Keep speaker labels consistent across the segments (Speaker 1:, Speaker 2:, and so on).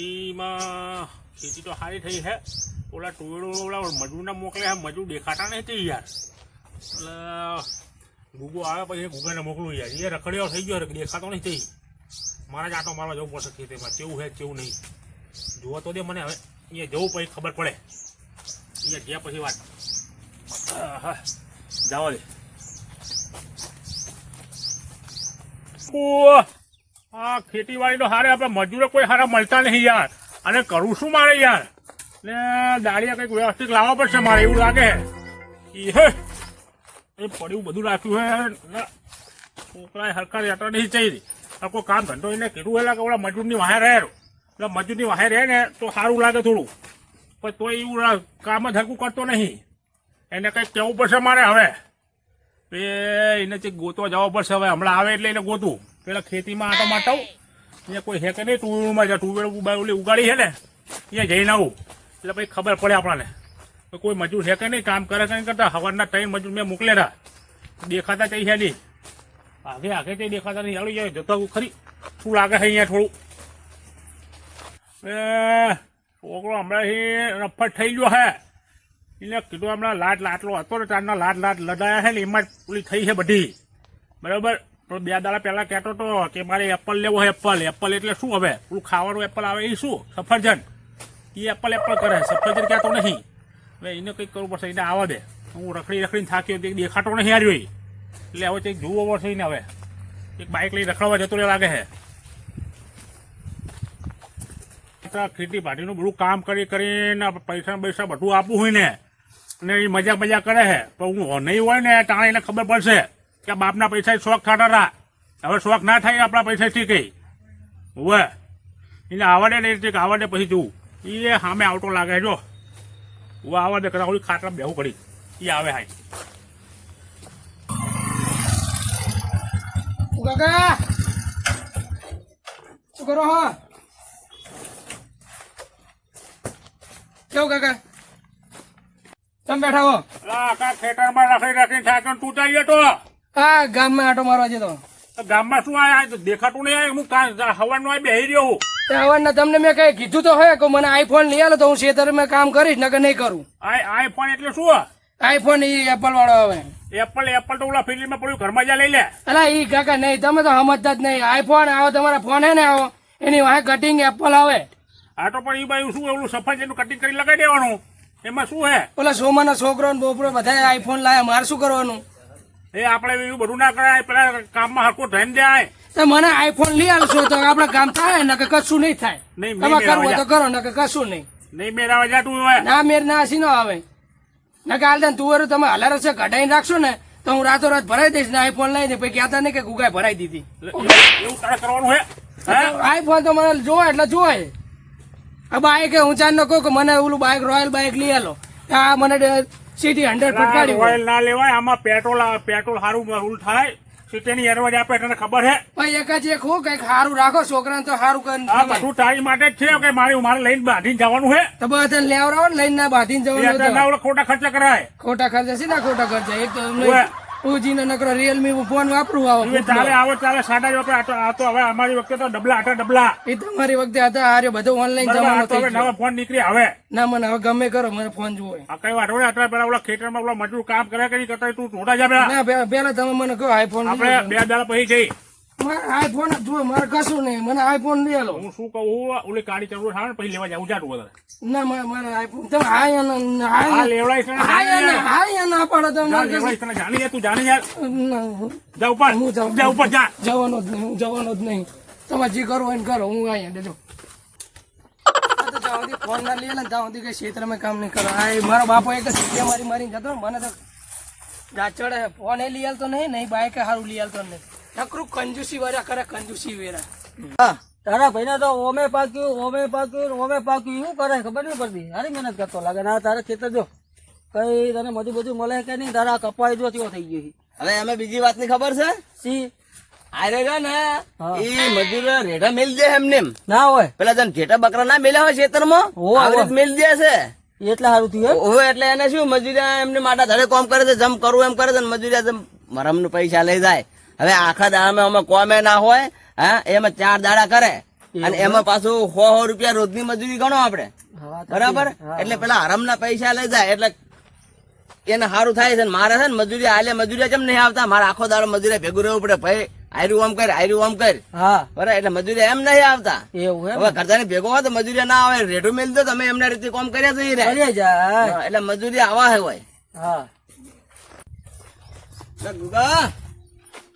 Speaker 1: ખેતીમાં ખેતી તો સારી થઈ છે ઓલા ટોયડો ઓલા મજૂરના મોકલે છે મજૂર દેખાતા તે યાર. એટલે ગુગો આવે પછી ગુગાને મોકલું યાર. એ રખડ્યો થઈ ગયો દેખાતો નહીં થઈ મારા જ આટો મારવા જવું પડશે ખેતીમાં. કેવું છે કેવું નહીં. જુઓ તો દે મને હવે. અહીંયા જવું પછી ખબર પડે. અહીંયા ગયા પછી વાત. આહા, જાવા દે આ ખેતીવાડી તો હારે આપણે મજૂરો કોઈ હારા મળતા નહીં યાર. અને કરું શું મારે યાર? ને દાળિયા કંઈક વ્યવસ્થિત લાવવા પડશે મારે, એવું લાગે. હે. એ પડ્યું બધું રાખ્યું હે. છોકરાએ હરખા રહેતા નહીં ચઈ રહી કોઈ કામ ધંધો એને કીધું એટલે કે ઓલા મજૂરની વાહે રહે. એટલે મજૂરની વાહે રહે ને તો સારું લાગે થોડું. પણ તોય એવું કામ જ હરકું કરતો નહીં. એને કંઈક કહેવું પડશે મારે હવે. એ એને જે ગોતવા જવા પડશે હવે. હમણાં આવે એટલે એને ગોતું. પેલા ખેતીમાં આટો માટો અહીંયા કોઈ હેકે નહીં ટુ વ્હીલમાં જાય ટુ વ્હીલર ઓલી ઉગાડી છે ને, અહીંયા જઈને આવું. એટલે પછી ખબર પડે આપણને. કોઈ મજૂર હેકે નહીં, કામ કરે કંઈ કરતા સવારના ત્રણ મજૂર મેં મોકલેલા. દેખાતા કઈ છે નહીં. આગે આગે કઈ દેખાતા નહીં ચાલુ જાય, જતો ખરી. શું લાગે છે અહીંયા થોડું? એ, છોકરો હમણાં રફત થઈ ગયો હે. એટલે કીધું હમણાં લાટ લાટલો હતો ને તારના લાટ લાટ લડાયા છે ને, એમાં જ પૂરી થઈ છે બધી. બરાબર? તો બે દાડા પહેલા કહેતો હતો કે મારે એપલ લેવો હોય એપલ. એપલ એટલે શું હવે? પેલું ખાવાનું એપલ આવે એ શું? સફરજન. એ એપલ એપલ કરે. સફરજન કહેતો નહીં. હવે એને કંઈક કરવું પડશે. એને આવવા દે. હું રખડી રખડીને થાક્યો તે દેખાતો નહીં આવ્યો એટલે હવે કંઈક જોવો પડશે એને હવે. એક બાઇક લઈને રખડવા જતો રહે લાગે છે. ખેતી પાટીનું બધું કામ કરી કરીને પૈસા પૈસા બધું આપવું હોય ને. અને એ મજા મજા કરે છે. પણ હું નહીં હોય ને તાણે એને ખબર પડશે. કે બાપના પૈસા શોખ થતા હતા હવે શોખ ના થાય આપણા પૈસા શીખે હવે એને આવડે નહીં કે આવડે પછી જવું એ સામે આવતો લાગે જો. હું આવડે કદાચ ઓલી ખાટલા બેહું કરી. એ આવે હાય.
Speaker 2: કાકા! શું કરો હા? કેવું કાકા? તમે બેઠા હો?
Speaker 1: આખા ખેતરમાં રાખી રાખીને થાય તો તૂટાઈ ગયો તો.
Speaker 2: હા ગામમાં આટો મારવા જતો.
Speaker 1: તો ગામમાં શું આયા? દેખાતું નહીં આય? હું કાં હવાનું આય બેહી રહ્યો હું.
Speaker 2: તે તમને મેં કઈ કીધું તો હોય કે મને આઈફોન લઈ આલો તો હું ખેતરમાં કામ કરીશ નકર નહીં કરું.
Speaker 1: આઈફોન એટલે શું?
Speaker 2: આઈફોન ઈ એપલ વાળો આવે.
Speaker 1: એપલ એપલ તો ઓલા ફિલ્મમાં પડ્યું ઘરમાં જા લઈ લે.
Speaker 2: અલા ઈ કાકા નહીં તમે તો સમજતા જ નહીં. આઈફોન આવો તમારા ફોન હે ને આવો. એની વાંહે કટિંગ એપલ આવે.
Speaker 1: આ તો પણ એ બાજુ શું ઓલું સફરજનનું કટિંગ કરી લગાઈ દેવાનું? એમાં શું હે?
Speaker 2: ઓલા સોમાના છોકરો ને બોપરો બધા આઈફોન લાયા માર શું કરવાનું?
Speaker 1: એ આપણે એવું બધું ના કરાય પેલા કામમાં હરકો ધ્યાન જાય
Speaker 2: તો મને આઈફોન લઈ આવશો તો આપડે કામ થાય ને કશું નહીં થાય. તમે કરવું તો કરો ને કશું નહીં.
Speaker 1: નહીં મેળાવા જા તું હવે.
Speaker 2: ના મેર ના હસી નો આવે. ના કે હાલ તુવેરું તમે હલાર છે કઢાઈને રાખશો ને તો હું રાતો રાત ભરાઈ દઈશ ને આઈફોન લઈને પછી કહેતા નહીં કે ગુગાઈ ભરાઈ દીધી.
Speaker 1: એવું તારે કરવાનું હે?
Speaker 2: આઈફોન તો મને જોવા એટલે જોવાય આ બાઈક હું ચાર ન કહું કે મને ઓલું બાઈક રોયલ બાઈક લઈ આલો. આ મને સિટી હંડ્રેડ ફટકારી
Speaker 1: ઓઇલ ના લેવાય આમાં પેટ્રોલ આ પેટ્રોલ સારું ઉલ થાય. સિટીની એરવાજ આપે તને ખબર હે?
Speaker 2: ભાઈ એક જ એક હું કંઈક સારું રાખો છોકરાને તો સારું
Speaker 1: આ
Speaker 2: કરીને
Speaker 1: બધું તારી માટે જ છે કે મારે મારે લઈને બાંધીને જવાનું હે?
Speaker 2: તો બધા લેવડાવો લઈને ના બાંધીને જવાનું
Speaker 1: ખોટા ખર્ચા કરાય.
Speaker 2: ખોટા ખર્ચા છે ને ખોટા ખર્ચા? એક તો
Speaker 1: ઉવે.
Speaker 2: ટુજી ને નકરો રિયલમી ફોન વાપરું આવો.
Speaker 1: ચાલે આવો ચાલે સાડા વખતે આ તો હવે અમારી વખતે તો ડબલા આટા ડબલા.
Speaker 2: એ તમારી વખતે હતા હારે બધો ઓનલાઈન જમાનો થઈ ગયો.
Speaker 1: નવો ફોન નીકળી હવે.
Speaker 2: ના મને હવે ગમે કરો મને ફોન જોવો
Speaker 1: આ કઈ વાત હોય અત્યારે પેલા ઓલા ખેતરમાં ઓલા મજૂર કામ કરે કરી કરતા તું ઢોંઢા જા પેલા.
Speaker 2: ના પેલા તમે મને કહો આઈફોન
Speaker 1: આપણે બે દાડા પછી જઈ
Speaker 2: આઈફોન જો મારે કશું નહીં. મને આઈફોન લઈ આલો.
Speaker 1: હું શું કહું ઓલી ગાડી ચાલુ થાય પછી લેવા જાઉં જાડું વધારે.
Speaker 2: ના મારે મારે આઈફોન તમે હાય ને
Speaker 1: આ
Speaker 2: હાય
Speaker 1: લેવડાઈ તને
Speaker 2: હાય ને
Speaker 1: યાર.
Speaker 2: હાય ના પાડો તમે મારે
Speaker 1: લેવડાઈ તને જાણી તું જાણી યાર જા ઉપર
Speaker 2: હું જાઉં.
Speaker 1: જા ઉપર જા.
Speaker 2: જવાનો જ નહીં હું જવાનો જ નહીં. તમે જે કરો એને કરો હું અહીંયા દેજો ફોન ના લે ત્યાં સુધી કઈ ક્ષેત્રમાં કામ નહીં કરો. આ મારો બાપો એક સિક્કે મારી મારી જતો મને તો ગાચ ચડે ફોન એ લઈ આલતો નહીં નહીં બાઈક સારું લઈ આલતો નહીં. નકરું કંજુસી વેરા કરે કંજુસી વેરા.
Speaker 3: હા, તારા ભાઈને તો ઓમે પાક્યું ઓમે પાક્યું ઓમે પાક્યું એવું કરે ખબર નહીં પડતી. સારી મહેનત કરતો લાગે. ના તારે ખેતર જો. કઈ તને બધું બધું મળે કે નહીં તારા કપાઈ જો તેવો થઈ ગયો
Speaker 4: હવે અમે બીજી વાતની ખબર છે?
Speaker 3: સી
Speaker 4: રહ્યા ને. ઈ મજૂર મેલ દે એમને એમ.
Speaker 3: ના હોય.
Speaker 4: પેલા તને ઘેટા બકરા ના મેલ્યા હોય ખેતરમાં માં મેલ દે છે.
Speaker 3: એટલે સારું થયું?
Speaker 4: ઓવે એટલે એને શું મજૂરિયા એમને માટા ધડે કોમ કરે છે જમ કરવું એમ કરે છે મજૂરિયા મરમનું પૈસા લઈ જાય. હવે આખા દાડામાં અમે કોમે ના હોય હા? એમાં ચાર દાડા કરે. અને એમાં પાછું સો સો રૂપિયા રોજની મજૂરી ગણો આપણે. બરાબર? એટલે પેલા હરામના પૈસા લઈ જાય એટલે એને સારું થાય છે મારે છે ને મજૂરી આલે મજૂરી કેમ નહીં આવતા? મારે આખો દાડો મજૂરી ભેગું રહેવું પડે. ભાઈ આયરું આમ કર આયરું આમ કર.
Speaker 3: હા.
Speaker 4: બરાબર? એટલે મજૂરી એમ નહીં આવતા.
Speaker 3: એવું
Speaker 4: હવે કરતા ભેગો હોય તો મજૂરી ના આવે રેડું મેલ દો તમે એમના રીતે કોમ કર્યા તો એટલે મજૂરી આવા હોય.
Speaker 3: હા.
Speaker 4: ગુગા.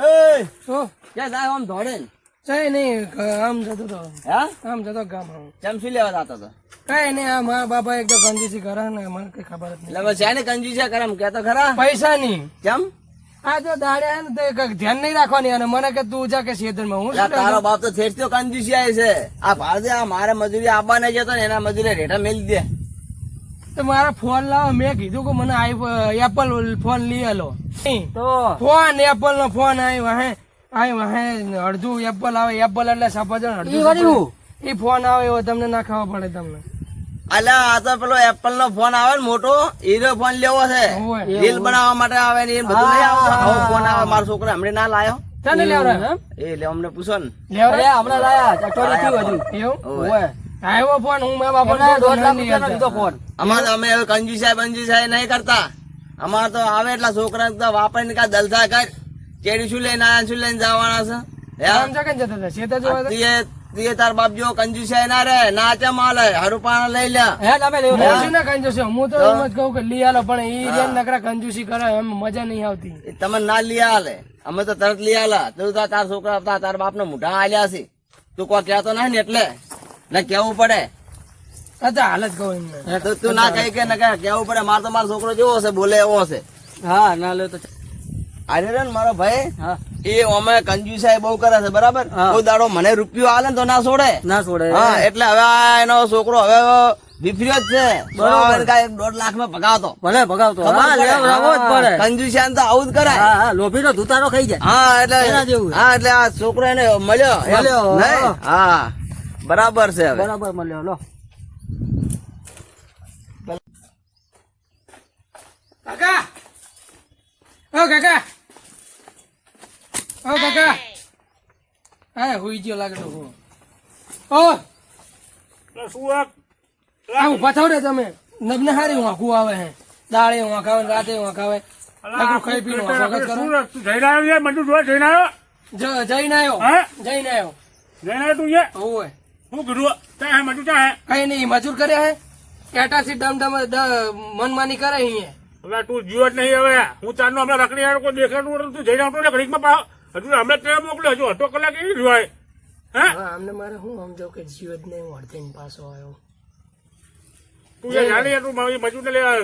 Speaker 4: એ!
Speaker 2: શું
Speaker 4: ક્યાં જાય આમ દોડે
Speaker 2: કઈ નહીં આમ જતો તો.
Speaker 4: હા?
Speaker 2: આમ જતો ગામ આમ
Speaker 4: ચમ લેવા જતો હતો
Speaker 2: કઈ નહીં આ મારા બાપા એક તો કંજૂસી કરે ને મને કઈ ખબર જ નહીં.
Speaker 4: છે ને કંજુ છે કરમ કે તો ખરા?
Speaker 2: પૈસા નહીં
Speaker 4: કેમ?
Speaker 2: આ જો ને તો ધ્યાન નહીં રાખવાની અને મને કે તું જા કે ખેતરમાં હું
Speaker 4: એટલે
Speaker 2: શું
Speaker 4: તારો? બાપ તો થેટતો કંજુસી આવે છે. આ ભારતે આ મારે મજૂરી આપવા નહીં જતો ને એના મજૂરી રેઠા મેલી દે.
Speaker 2: તો મારા ફોન લાવો. મેં કીધું કે મને આઈ એપલ ફોન લઈ આલો.
Speaker 3: તો?
Speaker 2: ફોન એપલ નો ફોન આવ્યો વાહે આવ્યો વાહે અડધું એપલ આવે. એપલ એટલે સફરજન અડધું એ ફોન આવે એવો તમને ના ખાવા પડે તમને.
Speaker 4: અલ્યા આ તો પેલો એપલ નો ફોન આવે ને મોટો હીરો ફોન લેવો છે. રીલ બનાવવા માટે આવે ને એ બધું નહીં આવતો ફોન આવે મારો છોકરો હમણાં ના લાયો.
Speaker 2: ચાલે લેવડાવ
Speaker 3: એમ?
Speaker 4: એ લે અમને પૂછો ને.
Speaker 3: અરે હમણાં લાયા. અઠવાડિયું થયું હજુ.
Speaker 2: એવું?
Speaker 3: ઓવે.
Speaker 2: આવ્યો ફોન હું મેં બાપા
Speaker 3: દોઢ લાખ રૂપિયાનો લીધો ફોન
Speaker 4: અમારે અમે હવે કંજુસાઈ બંજુસાઈ નહીં કરતા. અમારે તો આવે એટલા છોકરા તો વાપરીને કા દલસા કર. કેડી શું લઈને આયા શું લઈને જવાના છે?
Speaker 2: જતા હતા શેતા જોવા
Speaker 4: તાર બાપ જો કંજુસાઈ ના રે ના ચમ હાલે. હારું લઈ લે.
Speaker 3: હે તમે લેવું.
Speaker 2: હું? તો એમ જ કહું કે લઈ આલો પણ ઈ જે નકરા કંજુસી કરે એમ મજા નહીં આવતી.
Speaker 4: તમે ના લઈ આલે. અમે તો તરત લઈ આલા. તું તાર છોકરા તાર તાર બાપ ને મોઢા આલ્યા છે. તું કોઈ કહેતો નહીં ને એટલે. ને કેવું પડે?
Speaker 2: તો હાલ જ કહું એમને
Speaker 4: તો તું ના કહી કે ના કેવું પડે? માર તો મારો છોકરો જેવો હશે બોલે એવો હશે
Speaker 3: હા ના લે તો
Speaker 4: અરે રે મારો ભાઈ
Speaker 3: હા.
Speaker 4: એ અમે કંજુસાઈ બહુ કરે છે બરાબર? કોઈ દાડો મને રૂપિયો આલે ને તો ના છોડે.
Speaker 3: ના છોડે.
Speaker 4: હા એટલે હવે એનો છોકરો હવે વિફર્યો જ છે. બરાબર. કાંઈ દોઢ લાખમાં ભગાવતો.
Speaker 3: ભલે ભગાવતો.
Speaker 4: કંજુસિયાન તો આવું જ કરાય.
Speaker 3: હા હા લોભીનો ધુતારો ખાઈ જાય.
Speaker 4: હા એટલે. હા એટલે આ છોકરો એને મળ્યો
Speaker 3: મળ્યો, હા.
Speaker 4: બરાબર છે હવે.
Speaker 3: બરાબર મળ્યો લો.
Speaker 2: કાકા! ઓ કાકા! ઓ કાકા! હા હુઈ ગયો લાગે તો ઓ!
Speaker 1: આ
Speaker 2: આ ઊભા થાવ ને તમે. નબને હારી વાંકું આવે હે. દાળે વાંકાવે આવે રાતે વાંકાવે આવે. ખાઈ વાંકા
Speaker 1: તું જઈને આવ્યો જઈને આવ્યો?
Speaker 2: જઈને આવ્યો.
Speaker 1: હા?
Speaker 2: જઈને આવ્યો.
Speaker 1: જઈને તું છે
Speaker 2: ઓવે
Speaker 1: શું કીધું ત્યાં હે મંજુ ત્યાં હે
Speaker 2: કઈ નહીં મજૂર કર્યા હે? કેટા ડમ મનમાની કરે અહીંયા.
Speaker 1: હવે તું જીવ જ નહીં હવે. હું તારનો હમણાં રખડી આવ્યો કોઈ દેખાડું તું જઈને આવતો ને ઘડીકમાં પાવ હજુ હમણાં ટ્રેન મોકલ્યો હજુ અડધો કલાક એવી જ હોય. હે?
Speaker 2: હા અમને મારે શું સમજો કે જીવ જ નહીં અડધીને પાછો આવ્યો.
Speaker 1: તું જે જાણી તું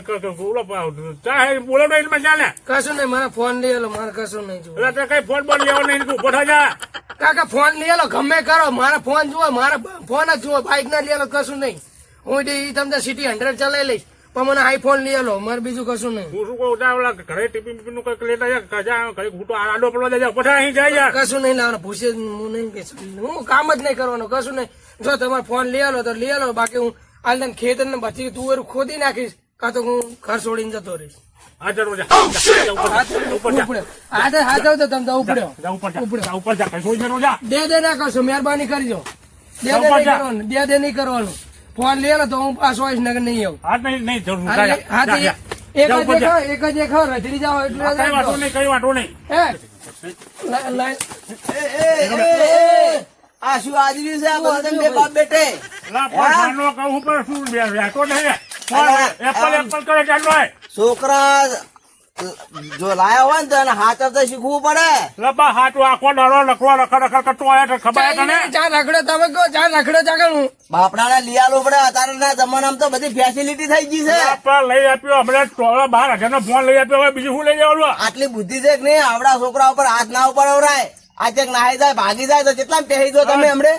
Speaker 1: ક- ક- ઓલો પાવ. ચા હે બોલો નહીં ચાલે. ને
Speaker 2: કશું નહીં મારા ફોન લઈ લો મારે કશું નહીં
Speaker 1: એટલે કઈ ફોન બોલ લેવો નહીં તું ઊભો જા.
Speaker 2: કાકા ફોન લઈ ગમે કરો. મારા ફોન જુઓ મારા ફોન જ જુઓ. બાઇક ના લઈ કશું નહીં. હું તમને સિટી હંડ્રેડ ચલાવી લઈશ. પણ મને આઈફોન લઈ લો મારે બીજું કશું નહીં.
Speaker 1: હું શું કહું? ઓલા ઘરે ટીપી બીપી નું કંઈક લેતા જાય જા કંઈક હું તો આડો પડવા દે જા અહીં જાય
Speaker 2: કશું નહીં લાવવાનું પૂછે હું નહીં કે હું કામ જ નહીં કરવાનું કશું નહીં. જો તમારે ફોન લઈ તો લઈ આલો બાકી હું હાલ તને ખેતર ને બચી તુવેર ખોદી નાખીશ. કાં તો હું ઘર છોડીને જતો રહીશ. દે ના કરશો મહેરબાની કરજો. બે દે નહીં કરવાનું ફોન લે તો હું પાછો આવીશ નગર નહીં આવું.
Speaker 1: નહીં નહીં જરૂર
Speaker 2: હા. એક
Speaker 1: જ
Speaker 2: એક
Speaker 1: જ
Speaker 2: એક રચડી જાઓ એટલે
Speaker 1: કઈ વાંધો નહીં કઈ વાંધો નહીં.
Speaker 4: આ શું આજરી છે? આ બધું બે બાપ બેટે
Speaker 1: લા પણ જાનો કહું પણ શું બેઠો નહીં એપલ એપલ કરે ચાલો
Speaker 4: છોકરા જો લાયા હોય ને તો એને હાચવતા શીખવું પડે.
Speaker 1: લબા હાથ આખો ડરો લખવા રખડ રખડ કરતો હોય તો ખબર તને?
Speaker 2: ચાર રખડો તમે કહો ચાર રખડો ચાકર
Speaker 4: બાપડાને લઈ આલવું પડે અત્યારના જમાનામાં તો બધી ફેસિલિટી થઈ ગઈ છે.
Speaker 1: આપણે લઈ આપ્યો હમણાં ટોળા બાર હજાર નો ફોન લઈ આપ્યો હવે બીજું શું લઈ જવાનું
Speaker 4: આટલી બુદ્ધિ છે કે નહીં? આવડા છોકરા ઉપર હાથ ના ઉપર અવરાય આ ચેક નાહી જાય ભાગી જાય તો કેટલા પહેરી દો તમે હમણે?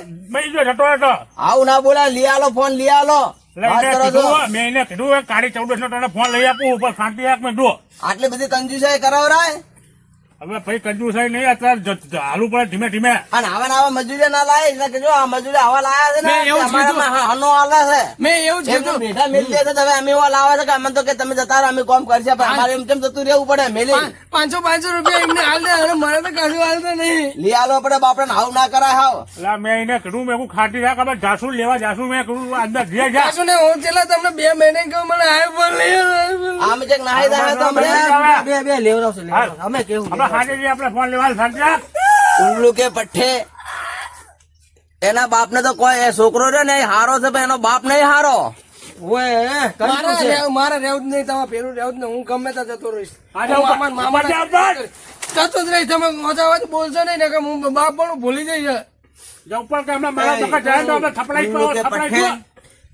Speaker 4: આવું ના બોલા લઈ આલો ફોન લઈ આલો.
Speaker 1: મેં કીધું કાળી ચૌદસ નો તને ફોન લઈ આપું ઉપર શાંતિ
Speaker 4: આટલી બધી કંજુસાઈ કરાવરાય.
Speaker 1: હવે ભાઈ કંજુસાઈ નહીં અત્યારે જ- પડે ધીમે ધીમે.
Speaker 4: અને આવા ને આવા મજૂરી ના લાય એટલે કે જો આ મજૂરી આવા લાયા છે ને હનો આલે છે.
Speaker 2: મેં એવું જ
Speaker 4: તો
Speaker 2: કીધું.
Speaker 4: બેઠા મેલ દે છે તો હવે અમે એવા લાવે છે કે અમે તો કે તમે જતા રહો અમે કોમ કરશે પણ અમારે એમ તેમ જતું રહેવું પડે મેલી.
Speaker 2: પાંચસો પાંચસો રૂપિયા એમને હાલ દે અને મને તો કશું હાલતો નહીં.
Speaker 4: લઈ આલો પડે બાપડે હાવ આવું ના કરાય હાવ.
Speaker 1: એટલે મેં એને કીધું મેં ખાટી રાખ આપણે જાસુ લેવા જાસુ મેં કીધું અંદર ઘેર
Speaker 2: જાસુ ને હું છેલ્લા તમને બે મહિને
Speaker 4: ચેક નાહી જાય તો અમને
Speaker 3: બે બે લેવડાવશે લેવડાવશે. અમે કેવું
Speaker 1: આપણે ખાટે આપણે ફોન લેવા શાંતિ
Speaker 4: ઉલ્લુ કે પઠ્ઠે. એના બાપ ને તો કોઈ છોકરો રે ને હારો છે એનો બાપ નહીં હારો.
Speaker 2: મારે. રહેવું- મારે જ નહીં તમારે પેલું રહેવું જ નહીં. હું ગમે ત્યાં જતો રહીશ. મામા-. જતો જ રહીશ. તમે મજા વાત બોલશો નહીં ને કે હું બાપ પણ ભૂલી જઈશ.
Speaker 1: ઉપર કે હમણાં મારા જાય તો થપડાઈ થપડાઈ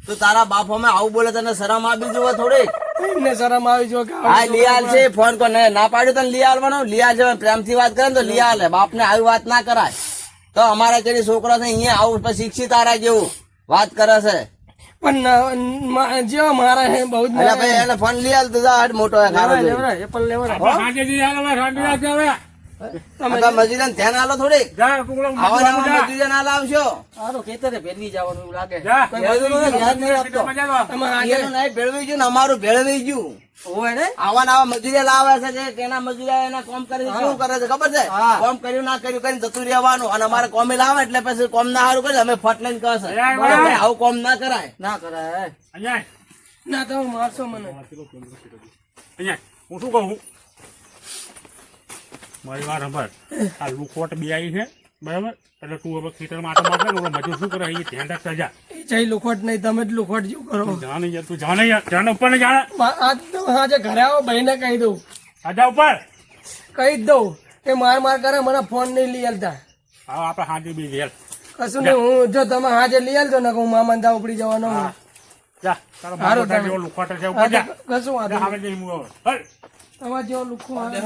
Speaker 4: તો તારા બાપ અમે આવું બોલે તને શરમ આપી જુઓ થોડી
Speaker 2: એમને શરમ આવી જો
Speaker 4: હા લિયાલ છે ફોન કોને ના પાડ્યું તને લિયાલ વાનો લિયાલ છે પ્રેમથી વાત કરે ને તો લિયાલ હે. બાપ ને આવી વાત ના કરાય. તો અમારા જેવી છોકરા છે અહીંયા આવું પછી શિક્ષિત તારા જેવું. વાત કરે છે.
Speaker 2: પણ જેવા મારા હે બહુ જ
Speaker 4: ભાઈ એને ફોન લિયાલ તો મોટો હે
Speaker 3: એપલ લેવડાય.
Speaker 4: મજૂરીને ધ્યાન આલો થોડી
Speaker 1: જા ટુકડો
Speaker 4: આવા મજૂરી ના લાવશો
Speaker 3: ખેતરે ભેળવી જવાનું એવું લાગે. ધ્યાન નહીં આપતો.
Speaker 4: ભેળવી ગયું ને અમારું ભેળવી ગયું.
Speaker 3: ને?
Speaker 4: આવા નવા મજૂરી લાવે છે તેના મજૂરી એના કોમ કરે શું કરે છે ખબર છે? કોમ કર્યું ના કર્યું કરીને જતું રહેવાનું. અને અમારે કોમી લાવે એટલે પછી કોમ ના સારું કરે અમે ફટ લઈને કહે આવું કોમ ના કરાય.
Speaker 3: ના કરાય.
Speaker 2: ના તો મારશો મને.
Speaker 1: હું શું કહું? મારી વાત સંભાળ આ લુખોટ બે આવી છે બરાબર? એટલે તું હવે ખેતર માટે મારે ને મજૂર શું કરે? એ ધ્યાન રાખતા જા.
Speaker 2: એ જઈ લુખોટ નહીં તમે જ લુખોટ જેવું કરો?
Speaker 1: જાણે યાર તું જાણે યાર જાણે ઉપર ને જાણે.
Speaker 2: આજ તો આજે ઘરે આવો ભાઈને કહી દઉં.
Speaker 1: આજા ઉપર.
Speaker 2: કહી જ દઉં કે માર માર કરે મને ફોન નહીં લઈ આવતા
Speaker 1: હા આપણે હાજર બી ઘેર
Speaker 2: કશું નહીં હું જો તમે હાજર લઈ આવજો ને હું મામા દા ઉપડી જવાનો હું.
Speaker 1: જા તારો મારો લુખોટ છે ઉપર જા.
Speaker 2: કશું વાંધો
Speaker 1: હું હવે.
Speaker 2: તમારે જેવો લુખો હોય.